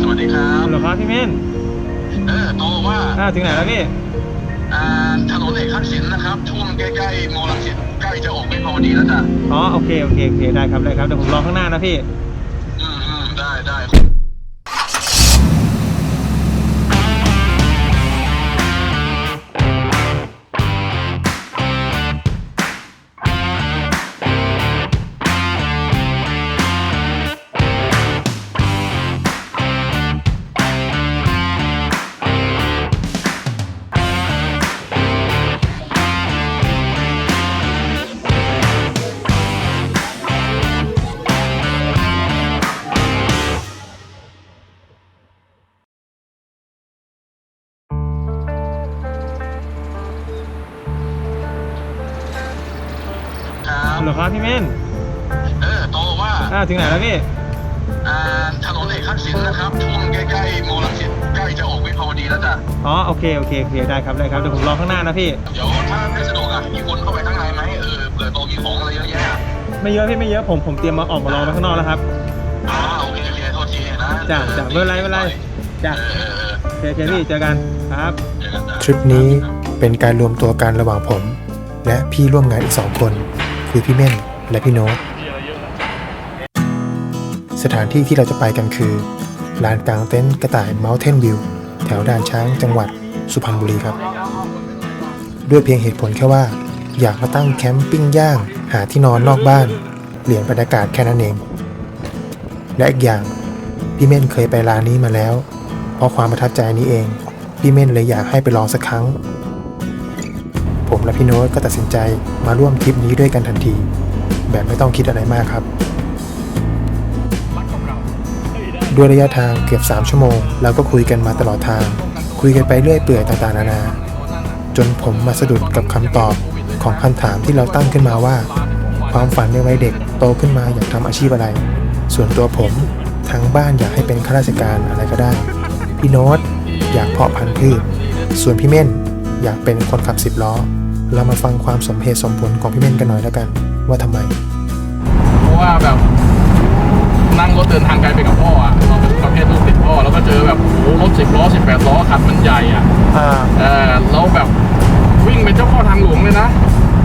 สวัสดีครับ ฮัลโหลครับพี่เม่นเออโตว่าอ่าถึงไหนแล้วพี่ อ่าถนนเอกทักษิณนะครับ ช่วงใกล้ๆมอลังสิตใกล้จะออกวิภาวดีแล้วจ้ะ อ๋อโอเคโอเคโอเคได้ครับได้ครับเดี๋ยวผมรอข้างหน้านะพี่ ครับฮัลโหลครับพี่เม่นเออโตว่าอ่าถึงไหนแล้วพี่อ่าถนนเอกทักษิณนะครับช่วงใกล้ๆมอลังสิตใกล้จะออกวิภาวดีแล้วจ้ะอ๋อโอเคโอเคโอเคได้ครับได้ครับเดี๋ยวผมรอข้างหน้านะพี่ เดี๋ยวถ้าไม่สะดวกอะมีคนเข้าไปข้างในไหมเออเผื่อโตมีของอะไรเยอะแยะอะไม่เยอะพี่ไม่เยอะผมผมเตรียมมาออกมารอไว้ข้างนอกแล้วครับอ่าโอเคโอเคโทษทีนะจ้ะจ้ะไม่เป็นไรไม่เป็นไรจ้ะเออเออโอเคโอเคพี่เจอกันครับ เจอกันจ้ะ ทริปนี้เป็นการรวมตัวกันระหว่างผม และพี่ร่วมงานอีกสองคน คือพี่เม่นและพี่โน้ตสถานที่ที่เราจะไปกันคือลานกลางเต็นท์กระต่าย Mountain View แถวด่านช้างจังหวัดสุพรรณบุรีครับ ด้วยเพียงเหตุผลแค่ว่า อยากมาตั้งแคมปิ้งย่าง หาที่นอนนอกบ้านเปลี่ยนบรรยากาศแค่นั้นเอง และอีกอย่าง พี่เม่นเคยไปร้านนี้มาแล้ว เพราะความประทับใจนี้เอง พี่เม่นเลยอยากให้ไปลองสักครั้ง พี่โน้ตก็ตัดสินใจมาร่วมทริปนี้ด้วยกันทันที แบบไม่ต้องคิดอะไรมากครับ ด้วยระยะทางเกือบ 3 ชั่วโมงเราก็คุยกันมาตลอดทาง คุยกันไปเรื่อยเปื่อยต่างๆนานา จนผมมาสะดุดกับคำตอบของคำถามที่เราตั้งขึ้นมาว่า ความฝันในวัยเด็กโตขึ้นมาอยากทำอาชีพอะไร ส่วนตัวผมทางบ้านอยากให้เป็นข้าราชการอะไรก็ได้ พี่โน้ตอยากเพาะพันธุ์พืช ส่วนพี่เม่นอยากเป็นคนขับสิบล้อ เรามาฟังความสมเหตุสมผลของพี่เม่นกันหน่อยแล้วกัน ว่าทำไม เพราะว่าแบบนั่งรถเดินทางไกลไปกับพ่ออะเราเป็นประเภทลูกติดพ่อแล้วก็เจอแบบโอ้โหรถสิบล้อสิบแปดล้อคันมันใหญ่อะเออแล้วแบบวิ่งเป็นเจ้าพ่อทางหลวงเลยนะ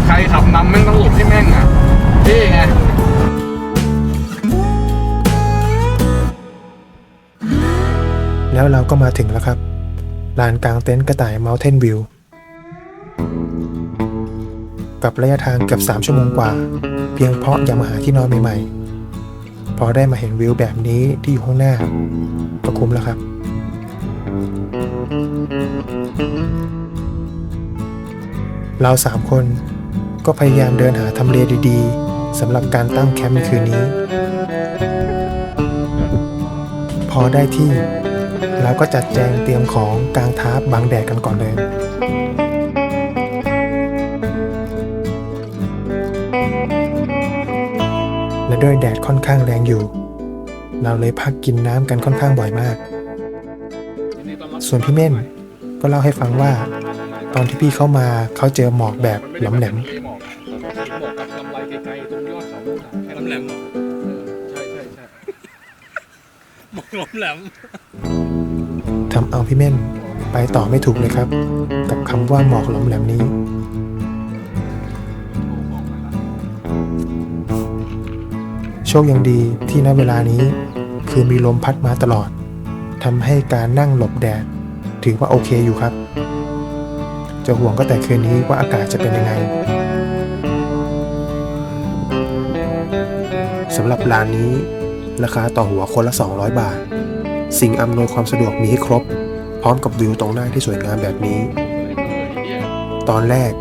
ใครขับนำแม่งต้องหลบให้แม่งอะเท่ไงแล้วเราก็มาถึงแล้วครับลานกลางเต็นท์กระต่าย Mountain View กับระยะทางเกือบ3ชั่วโมงกว่า เพียงเพราะอยากมาหาที่นอนใหม่ๆ พอได้มาเห็นวิวแบบนี้ที่อยู่ข้างหน้า ก็คุ้มแล้วครับ เราสามคนก็พยายามเดินหาทำเลดีๆสำหรับการตั้งแคมป์ในคืนนี้ พอได้ที่เราก็จัดแจงเตรียมของกลางทาบบังแดดกันก่อนเลย และด้วยแดดค่อนข้างแรงอยู่ เราเลยพักกินน้ำกันค่อนข้างบ่อยมาก ส่วนพี่เม่นก็เล่าให้ฟังว่า ตอนที่พี่เข้ามาเขาเจอหมอกแบบหลอมแหลมหมอกหมอกกับลำไรไกลๆตรงยอดเขานู่นน่ะแค่ลำแหลมใช่ใช่ใช่หมอกลำแหลมทำเอาพี่เม่นไปต่อไม่ถูกเลยครับ กับคำว่าหมอกหลอมแหลมนี้ โชคยังดีที่ณเวลานี้คือมีลมพัดมาตลอดทำให้การนั่งหลบแดด ถือว่าโอเคอยู่ครับ จะห่วงก็แต่คืนนี้ว่าอากาศจะเป็นยังไงสำหรับร้านนี้ ราคาต่อหัวคนละ 200 บาท สิ่งอำนวยความสะดวกมีให้ครบ พร้อมกับวิวตรงหน้าที่สวยงามแบบนี้ ตอนแรก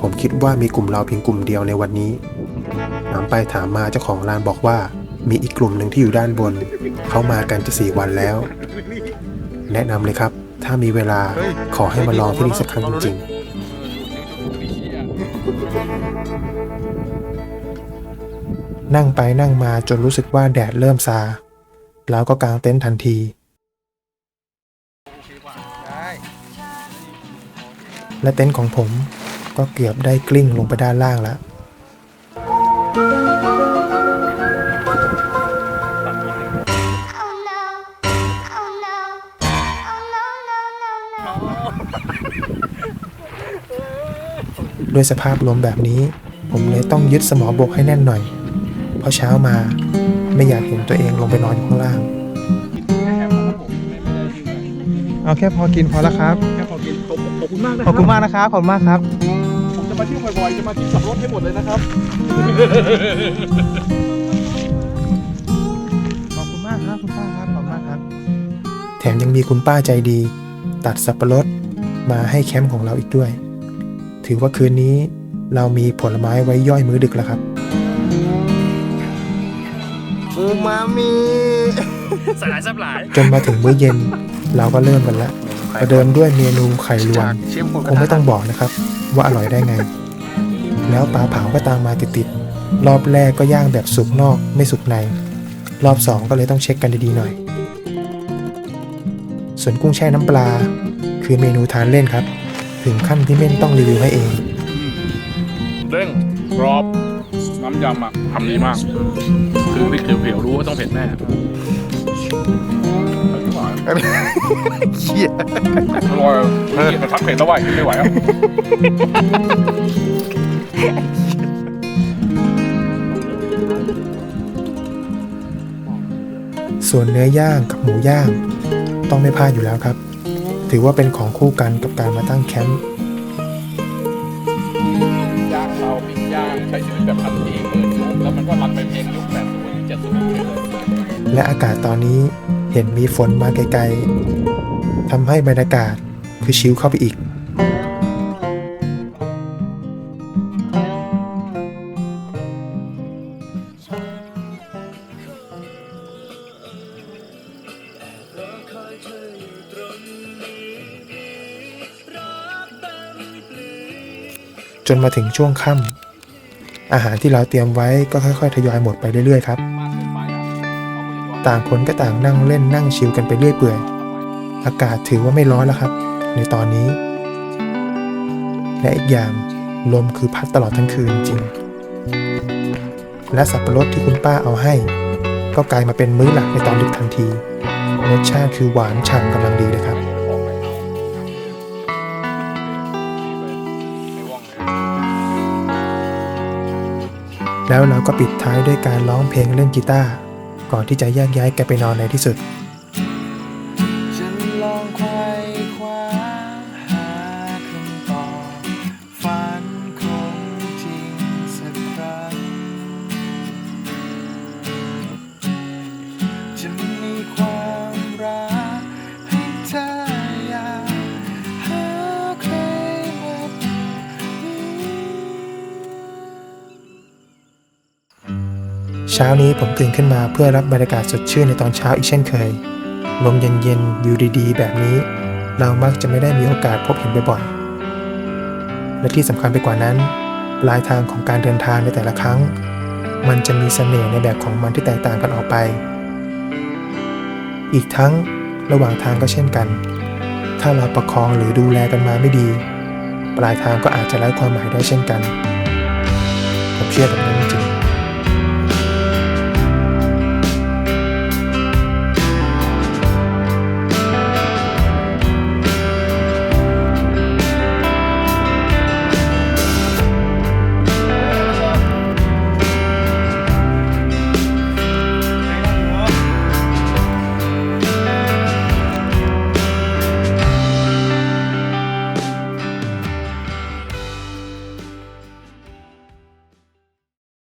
ผมคิดว่ามีกลุ่มเราเพียงกลุ่มเดียวในวันนี้ ถามไปถามมาเจ้าของร้านบอกว่า มีอีกกลุ่มหนึ่งที่อยู่ด้านบน เขามากันจะสี่วันแล้ว แนะนำเลยครับ ถ้ามีเวลาขอให้มาลองที่นี่สักครั้งจริงๆนั่งไปนั่งมาจนรู้สึกว่าแดดเริ่มซา แล้วก็กางเต็นท์ทันที และเต็นท์ของผมก็เกือบได้กลิ้งลงไปด้านล่างแล้ว ด้วยสภาพลมแบบนี้ ผมเลยต้องยึดสมอบกให้แน่นหน่อย เพราะเช้ามาไม่อยากเห็นตัวเองลงไปนอนอยู่ข้างล่าง เอาแค่พอกินพอแล้วครับ แค่พอกินขอบขอบคุณมากนะขอบคุณมากนะครับ ขอบคุณมากครับ ผมจะมาเที่ยวบ่อยๆ จะมากินสับรถให้หมดเลยนะครับ ขอบคุณมากครับคุณป้าครับ ขอบคุณมากครับ แถมยังมีคุณป้าใจดี ตัดสับปะรดมาให้แคมป์ของเราอีกด้วย ถือว่าคืนนี้เรามีผลไม้ไว้ย่อยมื้อดึกแล้วครับอูมามิสลายซับหลาย จนมาถึงมื้อเย็นเราก็เริ่มกันแล้วประเดิมด้วยเมนูไข่รวมคงไม่ต้องบอกนะครับ ว่าอร่อยได้ไง แล้วปลาเผาก็ตามมาติดๆรอบแรกก็ย่างแบบสุกนอกไม่สุกใน รอบสองก็เลยต้องเช็คกันดีๆหน่อย ส่วนกุ้งแช่น้ำปลา คือเมนูทานเล่นครับ ถึงขั้นที่เม่นต้องรีวิวให้เอง เด้งกรอบน้ำยำอะทำดีมาก คือพริกเขียวๆรู้ว่าต้องเผ็ดแน่เชี่ยอร่อยกินมาทักเผ็ดแล้วไหวกินไม่ไหวอะส่วนเนื้อย่างกับหมูย่าง ต้องไม่พลาดอยู่แล้วครับ ถือว่าเป็นของคู่กันกับการมาตั้งแคมป์ย่างเตาปิ้งย่างใช้ชีวิตแบบทันทีเปิดยุคแล้วมันก็รันไปเพลงยุคแปดสิบเจ็ดสิบไปเลยและอากาศตอนนี้เห็นมีฝนมาไกลๆทำให้บรรยากาศคือชิลเข้าไปอีก จนมาถึงช่วงค่ำอาหารที่เราเตรียมไว้ก็ค่อยๆทยอยหมดไปเรื่อยๆครับ ต่างคนก็ต่างนั่งเล่นนั่งชิลกันไปเรื่อยเปื่อย อากาศถือว่าไม่ร้อนแล้วครับ ในตอนนี้ และอีกอย่างลมคือพัดตลอดทั้งคืนจริง และสับปะรดที่คุณป้าเอาให้ ก็กลายมาเป็นมื้อหลักในตอนดึกทันที รสชาติคือหวานฉ่ำกำลังดีเลยครับ แล้วเราก็ปิดท้ายด้วยการร้องเพลงเล่นกีตาร์ก่อนที่จะแยกย้ายกันไปนอนในที่สุด ช้านี้ผมตื่นขึ้นมาเพื่อรับบรรยากาศสดชื่นในตอนเช้าอีกเช่นเคย ลมเย็นๆวิวดีๆ แบบนี้ เรามักจะไม่ได้มีโอกาสพบเห็นบ่อยๆและที่สำคัญไปกว่านั้นปลายทางของการเดินทางในแต่ละครั้ง มันจะมีเสน่ห์ในแบบของมันที่แตกต่างกันออกไป อีกทั้งระหว่างทางก็เช่นกัน ถ้าเราประคองหรือดูแลกันมาไม่ดี ปลายทางก็อาจจะไร้ความหมายได้เช่นกัน ผมเชื่อแบบนั้นจริง